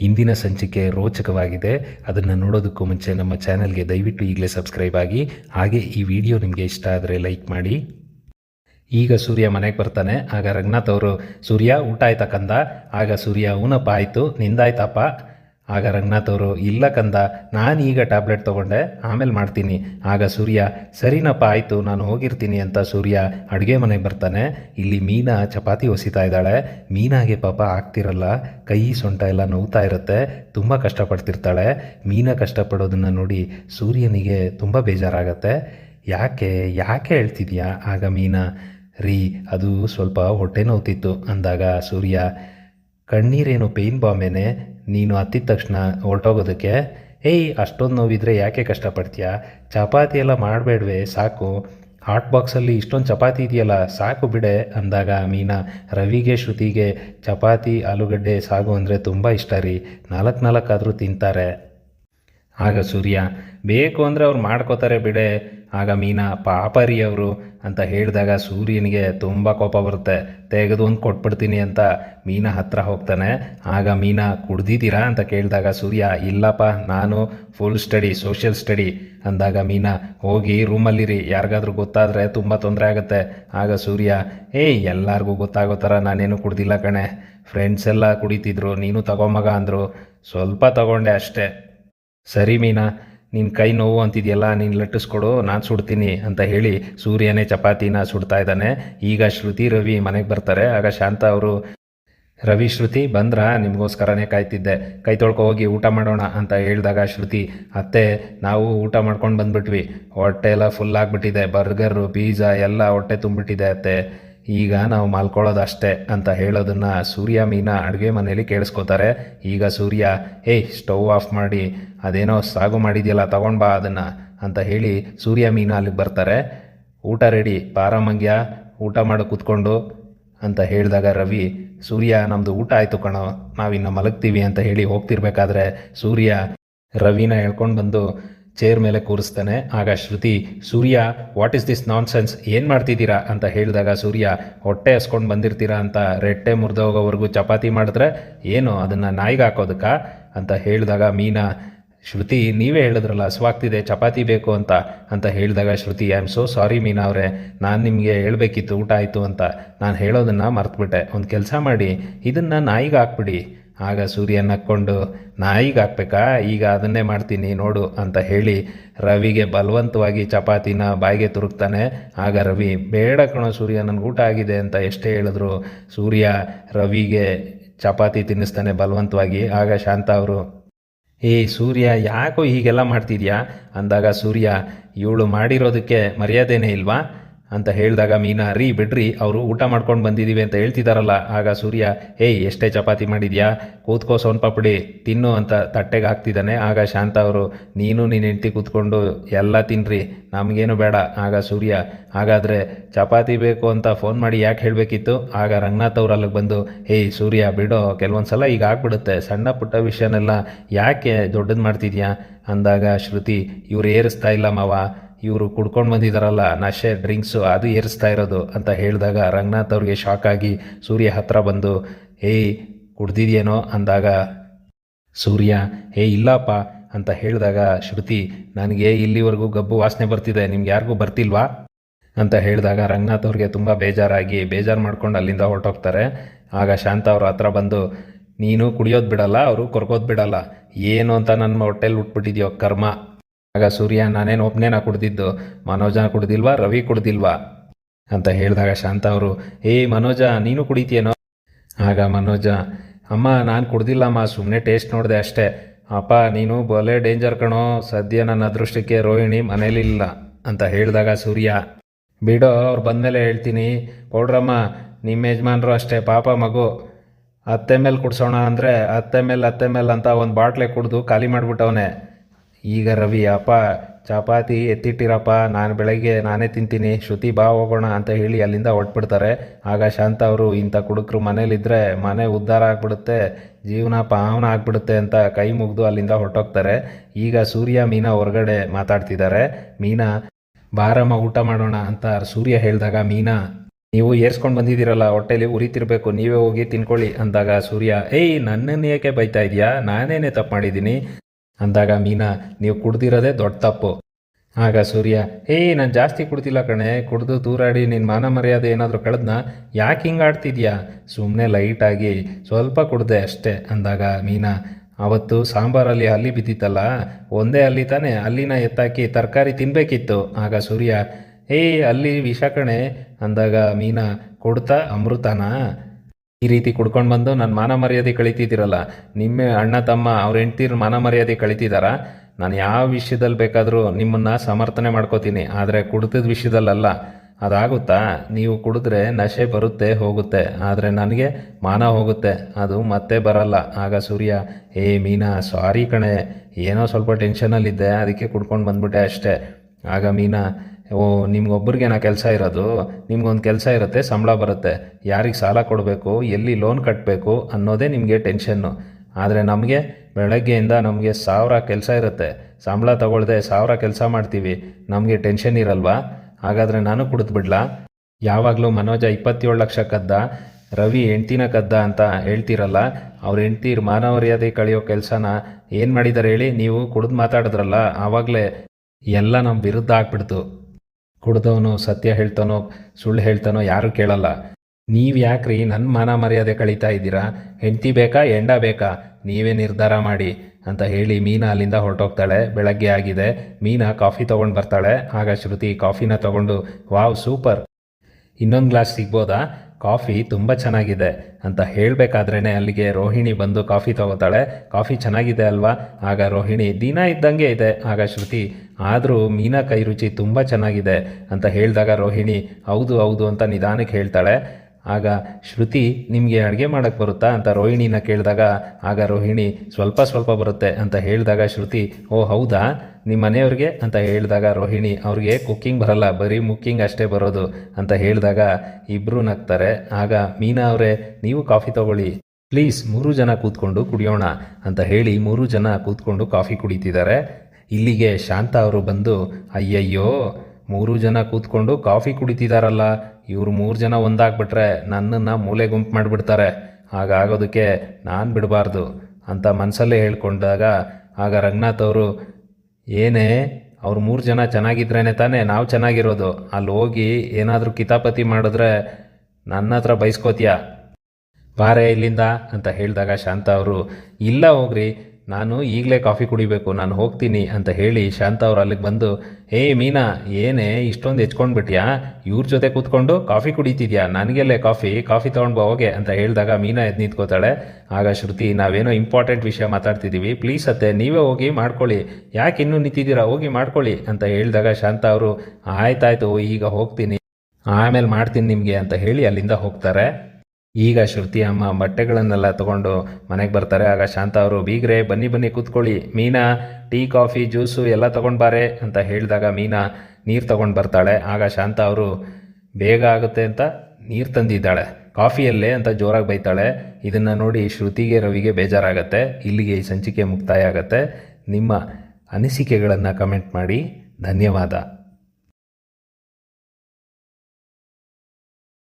ಇಂದಿನ ಸಂಚಿಕೆ ರೋಚಕವಾಗಿದೆ. ಅದನ್ನು ನೋಡೋದಕ್ಕೂ ಮುಂಚೆ ನಮ್ಮ ಚಾನಲ್ಗೆ ದಯವಿಟ್ಟು ಈಗಲೇ ಸಬ್ಸ್ಕ್ರೈಬ್ ಆಗಿ, ಹಾಗೆ ಈ ವಿಡಿಯೋ ನಿಮಗೆ ಇಷ್ಟ ಆದರೆ ಲೈಕ್ ಮಾಡಿ. ಈಗ ಸೂರ್ಯ ಮನೆಗೆ ಬರ್ತಾನೆ. ಆಗ ರಂಗನಾಥ್ ಅವರು, ಸೂರ್ಯ, ಊಟ ಆಯ್ತಾ ಆಗ ಸೂರ್ಯ, ಊನಪ್ಪ, ಆಯಿತು. ನಿಂದಾಯ್ತಪ್ಪ. ಆಗ ರಂಗನಾಥ್ ಅವರು, ಇಲ್ಲ ಕಂದ, ನಾನು ಈಗ ಟ್ಯಾಬ್ಲೆಟ್ ತೊಗೊಂಡೆ, ಆಮೇಲೆ ಮಾಡ್ತೀನಿ. ಆಗ ಸೂರ್ಯ, ಸರಿನಪ್ಪ, ಆಯಿತು, ನಾನು ಹೋಗಿರ್ತೀನಿ ಅಂತ ಸೂರ್ಯ ಅಡುಗೆ ಮನೆಗೆ ಬರ್ತಾನೆ. ಇಲ್ಲಿ ಮೀನಾ ಚಪಾತಿ ಹೊಸಿತಾ ಇದ್ದಾಳೆ. ಮೀನಾಗೆ ಪಾಪ ಆಗ್ತಿರಲ್ಲ, ಕೈ ಸೊಂಟ ಎಲ್ಲ ನೋವ್ತಾ ಇರುತ್ತೆ, ತುಂಬ ಕಷ್ಟಪಡ್ತಿರ್ತಾಳೆ. ಮೀನಾ ಕಷ್ಟಪಡೋದನ್ನು ನೋಡಿ ಸೂರ್ಯನಿಗೆ ತುಂಬ ಬೇಜಾರಾಗತ್ತೆ. ಯಾಕೆ ಯಾಕೆ ಹೇಳ್ತಿದ್ಯಾ? ಆಗ ಮೀನಾ, ರೀ, ಅದು ಸ್ವಲ್ಪ ಹೊಟ್ಟೆ ನೋವ್ತಿತ್ತು ಅಂದಾಗ ಸೂರ್ಯ, ಕಣ್ಣೀರೇನು ಪೇಯ್ನ್ ಬಾಂಬೇನೆ ನೀನು ಹತ್ತಿದ ತಕ್ಷಣ ಹೊರಟೋಗೋದಕ್ಕೆ, ಏಯ್, ಅಷ್ಟೊಂದು ನೋವಿದ್ರೆ ಯಾಕೆ ಕಷ್ಟಪಡ್ತೀಯ? ಚಪಾತಿ ಎಲ್ಲ ಮಾಡಬೇಡ್ವೆ, ಸಾಕು. ಹಾಟ್ ಬಾಕ್ಸಲ್ಲಿ ಇಷ್ಟೊಂದು ಚಪಾತಿ ಇದೆಯಲ್ಲ, ಸಾಕು ಬಿಡೆ, ಅಂದಾಗ ಮೀನಾ ರವಿಗೆ, ಶ್ರುತಿಗೆ, ಚಪಾತಿ, ಆಲೂಗಡ್ಡೆ, ಸಾಗು ಅಂದರೆ ತುಂಬ ಇಷ್ಟ ರೀ, ನಾಲ್ಕು ನಾಲ್ಕಾದರೂ ತಿಂತಾರೆ. ಆಗ ಸೂರ್ಯ, ಬೇಕು ಅಂದರೆ ಅವ್ರು ಮಾಡ್ಕೋತಾರೆ ಬಿಡೆ ಆಗ ಮೀನಾ ಪಾಪರಿ ಅವರು ಅಂತ ಹೇಳಿದಾಗ ಸೂರ್ಯನಿಗೆ ತುಂಬ ಕೋಪ ಬರುತ್ತೆ. ತೆಗೆದು ಒಂದು ಕೊಟ್ಬಿಡ್ತೀನಿ ಅಂತ ಮೀನಾ ಹತ್ರ ಹೋಗ್ತಾನೆ. ಆಗ ಮೀನಾ, ಕುಡ್ದಿದ್ದೀರಾ? ಅಂತ ಕೇಳಿದಾಗ ಸೂರ್ಯ, ಇಲ್ಲಪ್ಪ, ನಾನು ಫುಲ್ ಸ್ಟಡಿ ಸೋಷಿಯಲ್ ಸ್ಟಡಿ ಅಂದಾಗ ಮೀನಾ, ಹೋಗಿ ರೂಮಲ್ಲಿರಿ ಯಾರಿಗಾದ್ರೂ ಗೊತ್ತಾದರೆ ತುಂಬ ತೊಂದರೆ ಆಗುತ್ತೆ. ಆಗ ಸೂರ್ಯ, ಏಯ್, ಎಲ್ಲರಿಗೂ ಗೊತ್ತಾಗೋ ಥರ ನಾನೇನು ಕುಡ್ದಿಲ್ಲ ಕಣೆ. ಫ್ರೆಂಡ್ಸ್ ಎಲ್ಲ ಕುಡಿತಿದ್ರು, ನೀನು ತಗೊಂಬಗ ಅಂದರು. ಸ್ವಲ್ಪ ತಗೊಂಡೆ ಅಷ್ಟೇ. ಸರಿ ಮೀನಾ ನಿನ್ನ ಕೈ ನೋವು ಅಂತಿದೆಯಲ್ಲ, ನೀನು ಲಟ್ಟಿಸ್ಕೊಡು, ನಾನು ಸುಡ್ತೀನಿ ಅಂತ ಹೇಳಿ ಸೂರ್ಯನೇ ಚಪಾತಿನ ಸುಡ್ತಾ ಇದ್ದಾನೆ. ಈಗ ಶ್ರುತಿ, ರವಿ ಮನೆಗೆ ಬರ್ತಾರೆ. ಆಗ ಶಾಂತ ಅವರು, ರವಿ, ಶ್ರುತಿ, ಬಂದ್ರ? ನಿಮಗೋಸ್ಕರನೇ ಕಾಯ್ತಿದ್ದೆ. ಕೈ ತೊಳ್ಕೊ ಹೋಗಿ ಊಟ ಮಾಡೋಣ ಅಂತ ಹೇಳಿದಾಗ ಶ್ರುತಿ, ಅತ್ತೆ, ನಾವು ಊಟ ಮಾಡ್ಕೊಂಡು ಬಂದ್ಬಿಟ್ವಿ. ಹೊಟ್ಟೆ ಎಲ್ಲ ಫುಲ್ ಆಗಿಬಿಟ್ಟಿದೆ. ಬರ್ಗರು ಪೀಝಾ ಎಲ್ಲ ಹೊಟ್ಟೆ ತುಂಬಿಬಿಟ್ಟಿದೆ ಅತ್ತೆ. ಈಗ ನಾವು ಮಾಲ್ಕೊಳ್ಳೋದು ಅಷ್ಟೇ ಅಂತ ಹೇಳೋದನ್ನು ಸೂರ್ಯ, ಮೀನಾ ಅಡುಗೆ ಮನೆಯಲ್ಲಿ ಕೇಳಿಸ್ಕೋತಾರೆ. ಈಗ ಸೂರ್ಯ, ಏಯ್, ಸ್ಟವ್ ಆಫ್ ಮಾಡಿ. ಅದೇನೋ ಸಾಗು ಮಾಡಿದೆಯಲ್ಲ, ತಗೊಂಡು ಬಾ ಅದನ್ನು ಅಂತ ಹೇಳಿ ಸೂರ್ಯ ಮೀನಾ ಅಲ್ಲಿಗೆ ಬರ್ತಾರೆ. ಊಟ ರೆಡಿ ಪಾರಮಂಗ್ಯ, ಊಟ ಮಾಡಿ ಕೂತ್ಕೊಂಡು ಅಂತ ಹೇಳಿದಾಗ ರವಿ, ಸೂರ್ಯ ನಮ್ಮದು ಊಟ ಆಯಿತು ಕಣೋ, ನಾವಿನ್ನು ಮಲಗ್ತೀವಿ ಅಂತ ಹೇಳಿ ಹೋಗ್ತಿರ್ಬೇಕಾದ್ರೆ ಸೂರ್ಯ ರವಿನ ಹೇಳ್ಕೊಂಡು ಬಂದು ಚೇರ್ ಮೇಲೆ ಕೂರಿಸ್ತಾನೆ. ಆಗ Shruti, Surya what is this nonsense ಏನು ಮಾಡ್ತಿದ್ದೀರಾ? ಅಂತ ಹೇಳಿದಾಗ ಸೂರ್ಯ, ಹೊಟ್ಟೆ ಹಸ್ಕೊಂಡು ಬಂದಿರ್ತೀರಾ ಅಂತ ರೆಟ್ಟೆ ಮುರಿದೋಗೋವರೆಗೂ ಚಪಾತಿ ಮಾಡಿದ್ರೆ ಏನು, ಅದನ್ನು ನಾಯಿಗೆ ಹಾಕೋದಕ್ಕ? ಅಂತ ಹೇಳಿದಾಗ ಮೀನಾ ಶ್ರುತಿ, ನೀವೇ ಹೇಳಿದ್ರಲ್ಲ ಹಸುವಾಗ್ತಿದೆ ಚಪಾತಿ ಬೇಕು ಅಂತ ಅಂತ ಹೇಳಿದಾಗ Shruti I am so sorry Meena ಅವರೇ, ನಾನು ನಿಮಗೆ ಹೇಳಬೇಕಿತ್ತು, ಊಟ ಆಯಿತು ಅಂತ, ನಾನು ಹೇಳೋದನ್ನು ಮರ್ತುಬಿಟ್ಟೆ. ಒಂದು ಕೆಲಸ ಮಾಡಿ, ಇದನ್ನು ನಾಯಿಗೆ ಹಾಕ್ಬಿಡಿ. ಆಗ ಸೂರ್ಯ ನಕ್ಕೊಂಡು, ನಾಯಿಗೆ ಹಾಕ್ಬೇಕಾ? ಈಗ ಅದನ್ನೇ ಮಾಡ್ತೀನಿ, ನೋಡು, ಅಂತ ಹೇಳಿ, ರವಿಗೆ ಬಲವಂತವಾಗಿ ಚಪಾತಿನ ಬಾಯಿಗೆ ತುರುಕ್ತಾನೆ. ಆಗ ರವಿ, ಬೇಡ ಕಣೋ ಸೂರ್ಯ, ನನಗೆ ಊಟ ಆಗಿದೆ ಅಂತ ಎಷ್ಟೇ ಹೇಳಿದ್ರು. ಸೂರ್ಯ ರವಿಗೆ ಚಪಾತಿ ತಿನ್ನಿಸ್ತಾನೆ ಬಲವಂತವಾಗಿ. ಆಗ ಶಾಂತ ಅವರು ಏ ಸೂರ್ಯ ಯಾಕೋ ಹೀಗೆಲ್ಲ ಮಾಡ್ತಿದ್ಯಾ? ಅಂದಾಗ ಸೂರ್ಯ ಇವಳು ಮಾಡಿರೋದಕ್ಕೆ ಮರ್ಯಾದೆನೇ ಇಲ್ವಾ? ಅಂತ ಹೇಳಿದಾಗ ಮೀನಾ, ರೀ ಬಿಡ್ರಿ, ಅವರು ಊಟ ಮಾಡ್ಕೊಂಡು ಬಂದಿದ್ದೀವಿ ಅಂತ ಹೇಳ್ತಿದಾರಲ್ಲ. ಆಗ ಸೂರ್ಯ, ಏಯ್, ಎಷ್ಟೇ ಚಪಾತಿ ಮಾಡಿದ್ಯಾ? ಕೂತ್ಕೋ ಸೋನ್ ಪಾಪಡಿ ತಿನ್ನು ಅಂತ ತಟ್ಟೆಗೆ ಹಾಕ್ತಿದ್ದಾನೆ ಆಗ ಶಾಂತ ಅವರು, ನೀನು ನೀನು ಹೆಂಡ್ತಿ ಕೂತ್ಕೊಂಡು ಎಲ್ಲ ತಿನ್ರಿ, ನಮಗೇನು ಬೇಡ. ಆಗ ಸೂರ್ಯ, ಹಾಗಾದರೆ ಚಪಾತಿ ಬೇಕು ಅಂತ ಫೋನ್ ಮಾಡಿ ಯಾಕೆ ಹೇಳಬೇಕಿತ್ತು? ಆಗ ರಂಗನಾಥ್ ಅವರು ಅಲ್ಲಿಗೆ ಬಂದು, ಏಯ್ ಸೂರ್ಯ, ಬಿಡೋ ಕೆಲವೊಂದು ಸಲ ಈಗ ಆಗ್ಬಿಡುತ್ತೆ. ಸಣ್ಣ ಪುಟ್ಟ ವಿಷಯನೆಲ್ಲ ಯಾಕೆ ದೊಡ್ಡದು ಮಾಡ್ತಿದ್ಯಾ? ಅಂದಾಗ ಶ್ರುತಿ, ಇವ್ರು ಏರಿಸ್ತಾ ಇಲ್ಲ ಮಾವ. ಇವರು ಕುಡ್ಕೊಂಡು ಬಂದಿದ್ದಾರಲ್ಲ ನಶೆ, ಡ್ರಿಂಕ್ಸು ಅದು ಏರಿಸ್ತಾ ಇರೋದು ಅಂತ ಹೇಳಿದಾಗ ರಂಗನಾಥ್ ಅವ್ರಿಗೆ ಶಾಕ್ ಆಗಿ ಸೂರ್ಯ ಹತ್ರ ಬಂದು, ಏಯ್, ಕುಡ್ದಿದ್ಯೇನೋ? ಅಂದಾಗ, ಸೂರ್ಯ ಏ ಇಲ್ಲಪ್ಪ, ಅಂತ ಹೇಳಿದಾಗ ಶ್ರುತಿ, ನನಗೆ ಇಲ್ಲಿವರೆಗೂ ಗಬ್ಬು ವಾಸನೆ ಬರ್ತಿದೆ, ನಿಮ್ಗೆ ಯಾರಿಗೂ ಬರ್ತಿಲ್ವಾ? ಅಂತ ಹೇಳಿದಾಗ ರಂಗನಾಥ್ ಅವ್ರಿಗೆ ತುಂಬ ಬೇಜಾರಾಗಿ, ಬೇಜಾರು ಮಾಡ್ಕೊಂಡು ಅಲ್ಲಿಂದ ಹೊರಟೋಗ್ತಾರೆ. ಆಗ ಶಾಂತ ಅವ್ರ ಹತ್ರ ಬಂದು, ನೀನು ಕುಡಿಯೋದು ಬಿಡಲ್ಲ, ಅವರು ಕೊರ್ಕೋದು ಬಿಡಲ್ಲ. ಏನು ಅಂತ ನನ್ನ ಹೊಟ್ಟೆಲಿ ಉಟ್ಬಿಟ್ಟಿದ್ಯೋ ಕರ್ಮ? ಆಗ ಸೂರ್ಯ, ನಾನೇನು ಒಬ್ಬನೇನ ಕುಡ್ದಿದ್ದು? ಮನೋಜ ಕುಡ್ದಿಲ್ವಾ? ರವಿ ಕುಡ್ದಿಲ್ವಾ? ಅಂತ ಹೇಳಿದಾಗ ಶಾಂತ ಅವರು, ಏ ಮನೋಜ, ನೀನು ಕುಡಿತೀಯೇನೋ? ಆಗ ಮನೋಜ, ಅಮ್ಮ, ನಾನು ಕುಡ್ದಿಲ್ಲಮ್ಮ ಸುಮ್ಮನೆ ಟೇಸ್ಟ್ ನೋಡಿದೆ ಅಷ್ಟೇ. ಅಪ್ಪ, ನೀನು ಬಲೆ ಡೇಂಜರ್ ಕಣೋ. ಸದ್ಯ ನನ್ನ ಅದೃಷ್ಟಕ್ಕೆ ರೋಹಿಣಿ ಮನೇಲಿಲ್ಲ. ಅಂತ ಹೇಳಿದಾಗ ಸೂರ್ಯ, ಬಿಡೋ, ಅವ್ರು ಬಂದಮೇಲೆ ಹೇಳ್ತೀನಿ. ಕೊಡ್ರಮ್ಮ ನಿಮ್ಮ ಯಜಮಾನ್ರು ಅಷ್ಟೇ, ಪಾಪ ಮಗು. ಅತ್ತೆ ಮೇಲೆ ಕುಡ್ಸೋಣ ಅಂದರೆ ಅತ್ತೆ ಮೇಲೆ ಅತ್ತೆ ಮೇಲೆ ಅಂತ ಒಂದು ಬಾಟ್ಲೆ ಕುಡಿದು ಖಾಲಿ ಮಾಡಿಬಿಟ್ಟವನೆ. ಈಗ ರವಿ, ಅಪ್ಪ, ಚಪಾತಿ ಎತ್ತಿಟ್ಟಿರಪ್ಪ, ನಾನು ಬೆಳಗ್ಗೆ ನಾನೇ ತಿಂತೀನಿ, ಶ್ರುತಿ ಬಾ ಹೋಗೋಣ ಅಂತ ಹೇಳಿ ಅಲ್ಲಿಂದ ಹೊಟ್ಬಿಡ್ತಾರೆ ಆಗ ಶಾಂತ ಅವರು, ಇಂಥ ಕುಡುಕರು ಮನೇಲಿದ್ದರೆ ಮನೆ ಉದ್ಧಾರ ಆಗ್ಬಿಡುತ್ತೆ, ಜೀವನ ಪಾವನ ಆಗ್ಬಿಡುತ್ತೆ ಅಂತ ಕೈ ಮುಗಿದು ಅಲ್ಲಿಂದ ಹೊರಟೋಗ್ತಾರೆ. ಈಗ ಸೂರ್ಯ, ಮೀನಾ ಹೊರಗಡೆ ಮಾತಾಡ್ತಿದ್ದಾರೆ. ಮೀನಾ, ಬಾರಮ್ಮ, ಊಟ ಮಾಡೋಣ ಅಂತ ಸೂರ್ಯ ಹೇಳಿದಾಗ ಮೀನಾ, ನೀವು ಏರ್ಸ್ಕೊಂಡು ಬಂದಿದ್ದೀರಲ್ಲ, ಹೊಟ್ಟೆಲಿ ಉರಿತಿರ್ಬೇಕು, ನೀವೇ ಹೋಗಿ ತಿನ್ಕೊಳ್ಳಿ ಅಂದಾಗ ಸೂರ್ಯ, ಏಯ್, ನನ್ನನ್ನು ಏಕೆ ಬೈತಾ ಇದೆಯಾ? ನಾನೇನೇ ತಪ್ಪು ಮಾಡಿದ್ದೀನಿ. ಅಂದಾಗ ಮೀನಾ, ನೀವು ಕುಡ್ದಿರೋದೇ ದೊಡ್ಡ ತಪ್ಪು. ಆಗ ಸೂರ್ಯ ಏಯ್ ನಾನು ಜಾಸ್ತಿ ಕುಡ್ತಿಲ್ಲ ಕಣೆ, ಕುಡ್ದು ತೂರಾಡಿ ನಿನ್ನ ಮಾನ ಮರ್ಯಾದೆ ಏನಾದರೂ ಕಳೆದ್ನ? ಯಾಕೆ ಹಿಂಗೆ ಆಡ್ತಿದ್ಯಾ? ಸುಮ್ಮನೆ ಲೈಟಾಗಿ ಸ್ವಲ್ಪ ಕುಡ್ದೆ ಅಷ್ಟೇ, ಅಂದಾಗ ಮೀನಾ, ಅವತ್ತು ಸಾಂಬಾರಲ್ಲಿ ಅಲ್ಲಿ ಬಿದ್ದಿತ್ತಲ್ಲ, ಒಂದೇ ಅಲ್ಲಿ ತಾನೇ ಅಲ್ಲಿನ ಎತ್ತಾಕಿ ತರಕಾರಿ ತಿನ್ನಬೇಕಿತ್ತು ಆಗ ಸೂರ್ಯ ಏಯ್ ಅಲ್ಲಿ ವಿಷ ಕಣೆ, ಅಂದಾಗ ಮೀನಾ, ಕೊಡ್ತಾ ಅಮೃತನಾ? ಈ ರೀತಿ ಕುಡ್ಕೊಂಡು ಬಂದು ನನ್ನ ಮಾನ ಮರ್ಯಾದೆ ಕಳೀತಿದ್ದೀರಲ್ಲ, ನಿಮ್ಮ ಅಣ್ಣ, ತಮ್ಮ, ಅವ್ರ ಹೆಂಡ್ತೀರ ಮಾನ ಮರ್ಯಾದೆ ಕಳಿತಿದ್ದಾರ ನಾನು ಯಾವ ವಿಷಯದಲ್ಲಿ ಬೇಕಾದರೂ ನಿಮ್ಮನ್ನು ಸಮರ್ಥನೆ ಮಾಡ್ಕೋತೀನಿ, ಆದರೆ ಕುಡಿತದ ವಿಷಯದಲ್ಲಲ್ಲ. ಅದಾಗುತ್ತಾ? ನೀವು ಕುಡಿದ್ರೆ ನಶೆ ಬರುತ್ತೆ, ಹೋಗುತ್ತೆ. ಆದರೆ ನನಗೆ ಮಾನ ಹೋಗುತ್ತೆ, ಅದು ಮತ್ತೆ ಬರಲ್ಲ. ಆಗ ಸೂರ್ಯ, ಏ ಮೀನಾ ಸಾರಿ ಕಣೆ. ಏನೋ ಸ್ವಲ್ಪ ಟೆನ್ಷನಲ್ಲಿದ್ದೆ ಅದಕ್ಕೆ ಕುಡ್ಕೊಂಡು ಬಂದ್ಬಿಟ್ಟೆ ಅಷ್ಟೇ. ಆಗ ಮೀನಾ ಓ ನಿಮ್ಗೊಬ್ಬರಿಗೆ ನಾ ಕೆಲಸ ಇರೋದು? ನಿಮ್ಗೊಂದು ಕೆಲಸ ಇರುತ್ತೆ, ಸಂಬಳ ಬರುತ್ತೆ. ಯಾರಿಗೆ ಸಾಲ ಕೊಡಬೇಕು, ಎಲ್ಲಿ ಲೋನ್ ಕಟ್ಟಬೇಕು ಅನ್ನೋದೇ ನಿಮಗೆ ಟೆನ್ಷನ್ನು. ಆದರೆ ನಮಗೆ ಬೆಳಗ್ಗೆಯಿಂದ ನಮಗೆ ಸಾವಿರ ಕೆಲಸ ಇರುತ್ತೆ. ಸಂಬಳ ತಗೊಳ್ದೆ ಸಾವಿರ ಕೆಲಸ ಮಾಡ್ತೀವಿ. ನಮಗೆ ಟೆನ್ಷನ್ ಇರಲ್ವಾ? ಹಾಗಾದರೆ ನಾನು ಕುಡಿದು ಬಿಡ್ಲಾ? ಯಾವಾಗಲೂ ಮನೋಜ ಇಪ್ಪತ್ತೇಳು ಲಕ್ಷ ಕದ್ದ, ರವಿ ಹೆಂಡ್ತಿನ ಕದ್ದ ಅಂತ ಹೇಳ್ತಿರಲ್ಲ. ಅವ್ರ ಹೆಂಡ್ತೀರ್ ಮಾನವರ್ಯಾದೆ ಕಳೆಯೋ ಕೆಲಸನ ಏನು ಮಾಡಿದಾರೆ ಹೇಳಿ ನೀವು ಕುಡಿದು ಮಾತಾಡಿದ್ರಲ್ಲ, ಆವಾಗಲೇ ಎಲ್ಲ ನಮ್ಮ ವಿರುದ್ಧ ಆಗ್ಬಿಡ್ತು. ಕುಡ್ದವನು, ಸತ್ಯ ಹೇಳ್ತಾನೋ, ಸುಳ್ಳು ಹೇಳ್ತಾನೋ ಯಾರು ಕೇಳಲ್ಲ. ನೀವು ಯಾಕ್ರಿ ನನ್ನ ಮಾನ ಮರ್ಯಾದೆ ಕಳೀತಾ ಇದ್ದೀರಾ? ಹೆಂಡತಿ ಬೇಕಾ ಎಂಡ ಬೇಕಾ? ನೀವೇ ನಿರ್ಧಾರ ಮಾಡಿ ಅಂತ ಹೇಳಿ ಮೀನಾ ಅಲ್ಲಿಂದ ಹೊರಟೋಗ್ತಾಳೆ. ಬೆಳಗ್ಗೆ ಆಗಿದೆ. ಮೀನಾ ಕಾಫಿ ತೊಗೊಂಡು ಬರ್ತಾಳೆ. ಆಗ ಶ್ರುತಿ ಕಾಫಿನ ತೊಗೊಂಡು, ವಾವ್, ಸೂಪರ್. ಇನ್ನೊಂದು ಗ್ಲಾಸ್ ಸಿಗ್ಬೋದಾ? ಕಾಫಿ ತುಂಬ ಚೆನ್ನಾಗಿದೆ ಅಂತ ಹೇಳಬೇಕಾದ್ರೇ ಅಲ್ಲಿಗೆ ರೋಹಿಣಿ ಬಂದು ಕಾಫಿ ತಗೋತಾಳೆ. ಕಾಫಿ ಚೆನ್ನಾಗಿದೆ ಅಲ್ವಾ? ಆಗ ರೋಹಿಣಿ, ದಿನ ಇದ್ದಂಗೆ ಇದೆ. ಆಗ ಶ್ರುತಿ, ಆದರೂ ಮೀನಾ ಕೈ ರುಚಿ ತುಂಬ ಚೆನ್ನಾಗಿದೆ. ಅಂತ ಹೇಳಿದಾಗ ರೋಹಿಣಿ, ಹೌದು ಹೌದು ಅಂತ ನಿಧಾನಕ್ಕೆ ಹೇಳ್ತಾಳೆ. ಆಗ ಶ್ರುತಿ ನಿಮಗೆ ಅಡುಗೆ ಮಾಡೋಕ್ಕೆ ಬರುತ್ತಾ ಅಂತ ರೋಹಿಣಿನ ಕೇಳಿದಾಗ, ಆಗ ರೋಹಿಣಿ ಸ್ವಲ್ಪ ಸ್ವಲ್ಪ ಬರುತ್ತೆ ಅಂತ ಹೇಳಿದಾಗ ಶ್ರುತಿ, ಓ ಹೌದಾ? ನಿಮ್ಮ ಮನೆಯವ್ರಿಗೆ? ಅಂತ ಹೇಳಿದಾಗ ರೋಹಿಣಿ, ಅವ್ರಿಗೆ ಕುಕ್ಕಿಂಗ್ ಬರಲ್ಲ, ಬರೀ ಮುಕ್ಕಿಂಗ್ ಅಷ್ಟೇ ಬರೋದು ಅಂತ ಹೇಳಿದಾಗ ಇಬ್ಬರು ನಗ್ತಾರೆ. ಆಗ ಮೀನಾ ಅವರೇ, ನೀವು ಕಾಫಿ ತಗೊಳ್ಳಿ. ಪ್ಲೀಸ್ ಮೂರು ಜನ ಕೂತ್ಕೊಂಡು ಕುಡಿಯೋಣ ಅಂತ ಹೇಳಿ ಮೂರು ಜನ ಕೂತ್ಕೊಂಡು ಕಾಫಿ ಕುಡಿತಿದ್ದಾರೆ. ಇಲ್ಲಿಗೆ ಶಾಂತ ಅವರು ಬಂದು, ಅಯ್ಯಯ್ಯೋ, ಮೂರು ಜನ ಕೂತ್ಕೊಂಡು ಕಾಫಿ ಕುಡಿತಿದಾರಲ್ಲ ಇವರು ಮೂರು ಜನ ಒಂದಾಗ್ಬಿಟ್ರೆ ನನ್ನನ್ನು ಮೂಲೆ ಗುಂಪು ಮಾಡಿಬಿಡ್ತಾರೆ. ಹಾಗಾಗೋದಕ್ಕೆ ನಾನು ಬಿಡಬಾರ್ದು ಅಂತ ಮನಸ್ಸಲ್ಲೇ ಹೇಳ್ಕೊಂಡಾಗ ಆಗ ರಂಗನಾಥ್ ಅವರು, ಏನೇ, ಅವ್ರು ಮೂರು ಜನ ಚೆನ್ನಾಗಿದ್ರೇ ತಾನೇ ನಾವು ಚೆನ್ನಾಗಿರೋದು. ಅಲ್ಲಿ ಹೋಗಿ ಏನಾದರೂ ಕಿತಾಪತಿ ಮಾಡಿದ್ರೆ ನನ್ನ ಹತ್ರ ಬೈಸ್ಕೋತೀಯ? ಬಾರೆ ಇಲ್ಲಿಂದ, ಅಂತ ಹೇಳಿದಾಗ ಶಾಂತ ಅವರು, ಇಲ್ಲ ಹೋಗ್ರಿ. ನಾನು ಈಗಲೇ ಕಾಫಿ ಕುಡಿಬೇಕು, ನಾನು ಹೋಗ್ತೀನಿ ಅಂತ ಹೇಳಿ ಶಾಂತ ಅವ್ರು ಅಲ್ಲಿಗೆ ಬಂದು, ಏ ಮೀನಾ, ಏನೇ, ಇಷ್ಟೊಂದು ಹೆಚ್ಕೊಂಡ್ಬಿಟ್ಯಾ? ಇವ್ರ ಜೊತೆ ಕೂತ್ಕೊಂಡು ಕಾಫಿ ಕುಡಿತಿದ್ಯಾ? ನನಗೆಲ್ಲೇ ಕಾಫಿ ಕಾಫಿ ತೊಗೊಂಡು ಹೋಗೆ, ಅಂತ ಹೇಳಿದಾಗ ಮೀನಾ ಎದ್ದು ನಿಂತ್ಕೋತಾಳೆ. ಆಗ ಶ್ರುತಿ, ನಾವೇನೋ ಇಂಪಾರ್ಟೆಂಟ್ ವಿಷಯ ಮಾತಾಡ್ತಿದ್ದೀವಿ ಪ್ಲೀಸ್ ಅತ್ತೆ, ನೀವೇ ಹೋಗಿ ಮಾಡ್ಕೊಳ್ಳಿ. ಯಾಕೆ ಇನ್ನೂ ನಿಂತಿದ್ದೀರಾ? ಹೋಗಿ ಮಾಡ್ಕೊಳ್ಳಿ, ಅಂತ ಹೇಳಿದಾಗ ಶಾಂತ ಅವರು, ಆಯ್ತಾಯ್ತು, ಈಗ ಹೋಗ್ತೀನಿ. ಆಮೇಲೆ ಮಾಡ್ತೀನಿ ನಿಮಗೆ, ಅಂತ ಹೇಳಿ ಅಲ್ಲಿಂದ ಹೋಗ್ತಾರೆ. ಈಗ ಶ್ರುತಿ ಅಮ್ಮ ಬಟ್ಟೆಗಳನ್ನೆಲ್ಲ ತಗೊಂಡು ಮನೆಗೆ ಬರ್ತಾರೆ. ಆಗ ಶಾಂತ ಅವರು, ಬೀಗ್ರೆ, ಬನ್ನಿ ಬನ್ನಿ, ಕೂತ್ಕೊಳ್ಳಿ. ಮೀನಾ, ಟೀ, ಕಾಫಿ, ಜ್ಯೂಸು ಎಲ್ಲ ತಗೊಂಡು ಬಾರೆ ಅಂತ ಹೇಳಿದಾಗ ಮೀನಾ ನೀರು ತಗೊಂಡು ಬರ್ತಾಳೆ. ಆಗ ಶಾಂತ ಅವರು, ಬೇಗ ಆಗುತ್ತೆ ಅಂತ ನೀರು ತಂದಿದ್ದಾಳೆ. ಕಾಫಿಯಲ್ಲೇ ಅಂತ ಜೋರಾಗಿ ಬೈತಾಳೆ. ಇದನ್ನು ನೋಡಿ ಶ್ರುತಿಗೆ, ರವಿಗೆ ಬೇಜಾರಾಗತ್ತೆ. ಇಲ್ಲಿಗೆ ಈ ಸಂಚಿಕೆ ಮುಕ್ತಾಯ ಆಗುತ್ತೆ. ನಿಮ್ಮ ಅನಿಸಿಕೆಗಳನ್ನು ಕಮೆಂಟ್ ಮಾಡಿ. ಧನ್ಯವಾದ.